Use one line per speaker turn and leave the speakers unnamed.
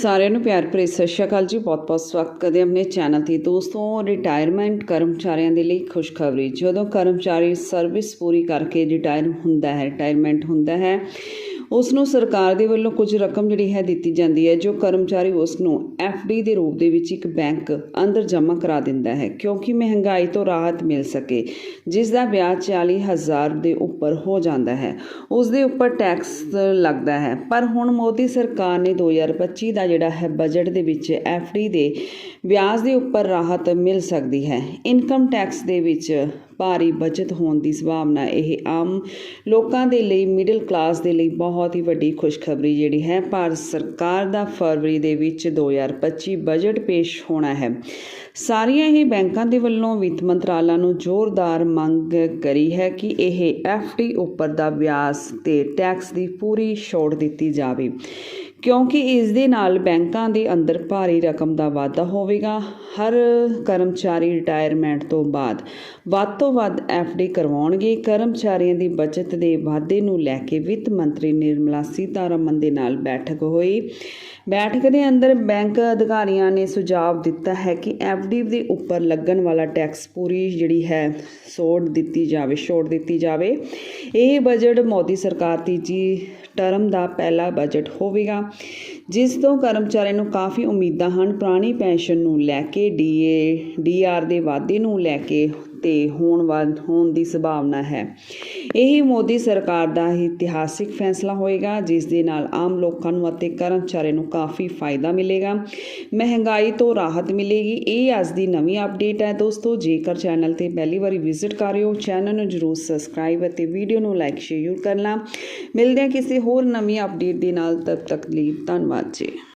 ਸਾਰਿਆਂ ਨੂੰ ਪਿਆਰ ਭਰੀ ਸਤਿ ਸ਼੍ਰੀ ਅਕਾਲ ਜੀ। ਬਹੁਤ-ਬਹੁਤ ਸਵਾਗਤ ਕਰਦੇ ਹਾਂ ਆਪਣੇ ਚੈਨਲ ਤੇ। ਦੋਸਤੋ ਰਿਟਾਇਰਮੈਂਟ ਕਰਮਚਾਰੀਆਂ ਦੇ ਲਈ ਖੁਸ਼ਖਬਰੀ। ਜਦੋਂ ਕਰਮਚਾਰੀ ਸਰਵਿਸ ਪੂਰੀ ਕਰਕੇ ਰਿਟਾਇਰ ਹੁੰਦਾ ਹੈ ਰਿਟਾਇਰਮੈਂਟ ਹੁੰਦਾ ਹੈ ਉਸ ਨੂੰ ਸਰਕਾਰ ਦੇ ਵੱਲੋਂ ਕੁਝ ਰਕਮ ਜਿਹੜੀ ਹੈ ਦਿੱਤੀ ਜਾਂਦੀ ਹੈ, ਜੋ ਕਰਮਚਾਰੀ ਉਸ ਨੂੰ ਡੀ ਦੇ ਰੂਪ ਦੇ ਵਿੱਚ ਇੱਕ ਬੈਂਕ ਅੰਦਰ ਜਮ੍ਹਾਂ ਕਰਾ ਦਿੰਦਾ ਹੈ, ਕਿਉਂਕਿ ਮਹਿੰਗਾਈ ਤੋਂ ਰਾਹਤ ਮਿਲ ਸਕੇ ਜਿਸ ਦਾ ਵਿਆਜ 40000 ਦੇ ਉੱਪਰ ਹੋ ਜਾਂਦਾ ਹੈ। ਉਸ ਦੇ ਉੱਪਰ ਟੈਕਸ ਲੱਗਦਾ ਹੈ। ਪਰ ਹੁਣ ਮੋਦੀ ਸਰਕਾਰ ਨੇ 2025 ਦਾ ਜਿਹੜਾ ਹੈ ਬਜਟ ਦੇ ਵਿੱਚ ਡੀ ਦੇ ਵਿਆਜ ਦੇ ਉੱਪਰ ਰਾਹਤ ਮਿਲ ਸਕਦੀ ਹੈ। ਇਨਕਮ ਟੈਕਸ ਦੇ ਵਿੱਚ ਭਾਰੀ ਬਚਤ ਹੋਣ ਦੀ ਸੰਭਾਵਨਾ ਇਹ ਆਮ ਲੋਕਾਂ ਦੇ ਲਈ, ਮਿਡਲ ਕਲਾਸ ਦੇ ਲਈ ਬਹੁਤ ਬਹੁਤ ਹੀ ਵੱਡੀ ਖੁਸ਼ਖਬਰੀ ਜਿਹੜੀ ਹੈ ਭਾਰਤ ਸਰਕਾਰ ਦਾ ਫਰਵਰੀ ਦੇ ਵਿੱਚ 2025 ਬਜਟ ਪੇਸ਼ ਹੋਣਾ ਹੈ। ਸਾਰੀਆਂ ਹੀ ਬੈਂਕਾਂ ਦੇ ਵੱਲੋਂ ਵਿੱਤ ਮੰਤਰਾਲਾ ਨੂੰ ਜ਼ੋਰਦਾਰ ਮੰਗ ਕਰੀ ਹੈ ਕਿ ਇਹ ਡੀ ਉੱਪਰ ਦਾ ਵਿਆਜ ਤੇ ਟੈਕਸ ਦੀ ਪੂਰੀ ਛੋਟ ਦਿੱਤੀ ਜਾਵੇ। ਕਿਉਂਕਿ ਇਸ ਦੇ ਨਾਲ ਬੈਂਕਾਂ ਦੇ ਅੰਦਰ ਭਾਰੀ ਰਕਮ ਦਾ ਵਾਧਾ ਹੋਵੇਗਾ। ਹਰ ਕਰਮਚਾਰੀ ਰਿਟਾਇਰਮੈਂਟ ਤੋਂ ਬਾਅਦ ਵੱਧ ਤੋਂ ਵੱਧ ਡੀ ਕਰਵਾਉਣਗੇ। ਕਰਮਚਾਰੀਆਂ ਦੀ ਬਚਤ ਦੇ ਵਾਧੇ ਨੂੰ ਲੈ ਕੇ ਵਿੱਤ ਮੰਤਰੀ ਨਿਰਮਲਾ ਸੀਤਾਰਮਨ ਦੇ ਨਾਲ ਬੈਠਕ ਹੋਈ। ਬੈਠਕ ਦੇ ਅੰਦਰ ਬੈਂਕ ਅਧਿਕਾਰੀਆਂ ਨੇ ਸੁਝਾਅ ਦਿੱਤਾ ਹੈ ਕਿ ਡੀ ਦੇ ਉੱਪਰ ਲੱਗਣ ਵਾਲਾ ਟੈਕਸ ਪੂਰੀ ਜਿਹੜੀ ਹੈ, ਛੋੜ ਦਿੱਤੀ ਜਾਵੇ, ਛੋੜ ਦਿੱਤੀ ਜਾਵੇ। ਇਹ ਬਜਟ ਮੋਦੀ ਸਰਕਾਰ ਤੀਜੀ ਟਰਮ ਦਾ ਪਹਿਲਾ ਬਜਟ ਹੋਵੇਗਾ। ਜਿਸ ਤੋਂ ਕਰਮਚਾਰੀਆਂ ਨੂੰ ਕਾਫੀ ਉਮੀਦਾਂ ਹਨ, ਪੁਰਾਣੀ ਪੈਨਸ਼ਨ ਨੂੰ ਲੈ ਕੇ, ਡੀਏ, ਡੀਆਰ ਦੇ ਵਾਧੇ ਨੂੰ ਲੈ ਕੇ ਤੇ ਹੋਣ ਵਾਲ, ਹੋਣ ਦੀ ਸੰਭਾਵਨਾ ਹੈ। ਇਹ ਮੋਦੀ ਸਰਕਾਰ ਦਾ ਇਤਿਹਾਸਿਕ ਫੈਸਲਾ ਹੋਏਗਾ, ਜਿਸ ਦੇ ਨਾਲ ਆਮ ਲੋਕਾਂ ਨੂੰ ਅਤੇ ਕਰਮਚਾਰੀਆਂ ਨੂੰ ਕਾਫੀ ਫਾਇਦਾ ਮਿਲੇਗਾ। ਮਹਿੰਗਾਈ ਤੋਂ ਰਾਹਤ ਮਿਲੇਗੀ, ਇਹ ਅੱਜ ਦੀ ਨਵੀਂ ਅਪਡੇਟ ਹੈ। ਦੋਸਤੋ, ਜੇਕਰ ਚੈਨਲ ਤੇ ਪਹਿਲੀ ਵਾਰੀ ਵਿਜ਼ਿਟ ਕਰ ਰਹੇ ਹੋ, ਚੈਨਲ ਨੂੰ ਜਰੂਰ ਸਬਸਕ੍ਰਾਈਬ ਅਤੇ ਵੀਡੀਓ ਨੂੰ ਲਾਈਕ, ਸ਼ੇਅਰ ਕਰਨਾ। ਮਿਲਦੇ ਹਾਂ ਕਿਸੇ ਹੋਰ ਨਵੀਂ ਅਪਡੇਟ ਦੇ ਨਾਲ, ਤਦ ਤੱਕ ਲਈ ਧੰਨਵਾਦ ਜੀ।